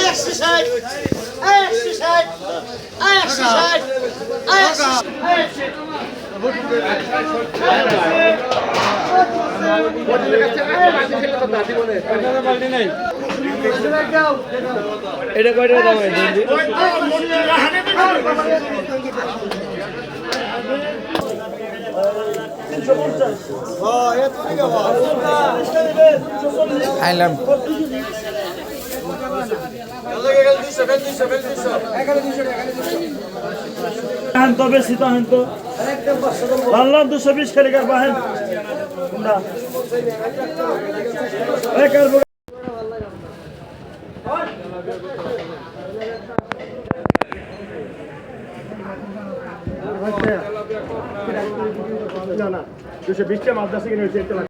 একশো ষাট একশো ষাট একশো ষাট একশো এটা কয়টা দাম আইলাম। হ্যাঁ তো বেশি তো হ্যাঁ তো। লাল্লা দুশো বিশ খেলে কার বাহেন না না দুশো বিশটা মাছ আছে কিনে হয়েছে